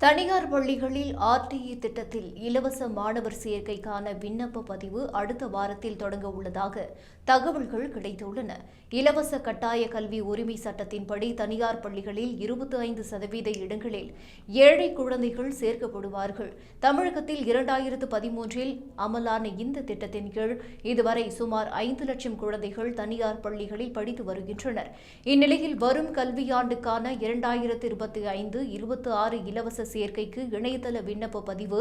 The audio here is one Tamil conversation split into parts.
தனியார் பள்ளிகளில் ஆர்டிஇ திட்டத்தில் இலவச மாணவர் சேர்க்கைக்கான விண்ணப்ப பதிவு அடுத்த வாரத்தில் தொடங்க உள்ளதாக தகவல்கள் கிடைத்துள்ளன. இலவச கட்டாய கல்வி உரிமை சட்டத்தின்படி தனியார் பள்ளிகளில் இருபத்தி ஐந்து சதவீத இடங்களில் ஏழை குழந்தைகள் சேர்க்கப்படுவார்கள். தமிழகத்தில் இரண்டாயிரத்து பதிமூன்றில் அமலான இந்த திட்டத்தின் கீழ் இதுவரை சுமார் ஐந்து லட்சம் குழந்தைகள் தனியார் பள்ளிகளில் படித்து வருகின்றனர். இந்நிலையில் வரும் கல்வியாண்டுக்கான இரண்டாயிரத்து இருபத்தி ஐந்து இருபத்தி ஆறு இலவச சேர்க்கைக்கு இணையதள விண்ணப்ப பதிவு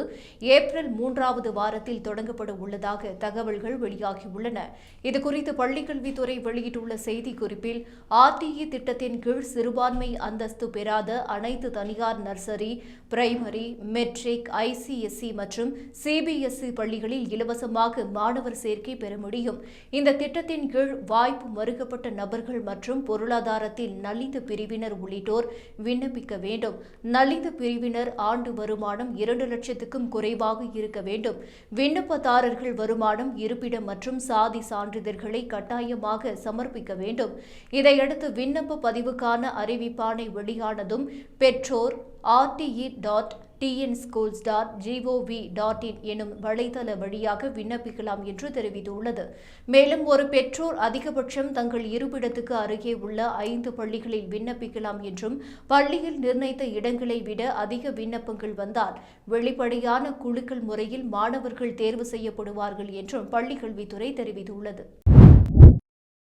ஏப்ரல் மூன்றாவது வாரத்தில் தொடங்கப்பட உள்ளதாக தகவல்கள் வெளியாகியுள்ளன. இதுகுறித்து பள்ளிக்கல்வித்துறை வெளியிட்டுள்ள செய்திக்குறிப்பில் ஆர்டிஇ திட்டத்தின் கீழ் சிறுபான்மை அந்தஸ்து பெறாத அனைத்து தனியார் நர்சரி பிரைமரி மெட்ரிக் ஐசிஎஸ்இ மற்றும் சிபிஎஸ்இ பள்ளிகளில் இலவசமாக மாணவர் சேர்க்கை பெற முடியும். இந்த திட்டத்தின் கீழ் வாய்ப்பு மறுக்கப்பட்ட நபர்கள் மற்றும் பொருளாதாரத்தில் நலிந்த பிரிவினர் உள்ளிட்டோர் விண்ணப்பிக்க வேண்டும். நலிந்த பிரிவினர் ஆண்டு வருமானம் இரண்டு லட்சத்துக்கும் குறைவாக இருக்க வேண்டும். விண்ணப்பதாரர்கள் வருமானம் இருப்பிடம் மற்றும் சாதி சான்றிதழ்களை கட்டாயமாக சமர்ப்பிக்க வேண்டும். இதையடுத்து விண்ணப்ப பதிவுக்கான அறிவிப்பானை வெளியானதும் பெற்றோர் RTE dot TN schools dot GOV dot in எனும் வலைதள வழியாக விண்ணப்பிக்கலாம் என்று தெரிவித்துள்ளது. மேலும் ஒரு பெற்றோர் அதிகபட்சம் தங்கள் இருப்பிடத்துக்கு அருகே உள்ள ஐந்து பள்ளிகளில் விண்ணப்பிக்கலாம் என்றும் பள்ளியில் நிர்ணயித்த இடங்களை விட அதிக விண்ணப்பங்கள் வந்தால் வெளிப்படையான குழுக்கள் முறையில் மாணவர்கள் தேர்வு செய்யப்படுவார்கள் என்றும் பள்ளிக்கல்வித்துறை தெரிவித்துள்ளது.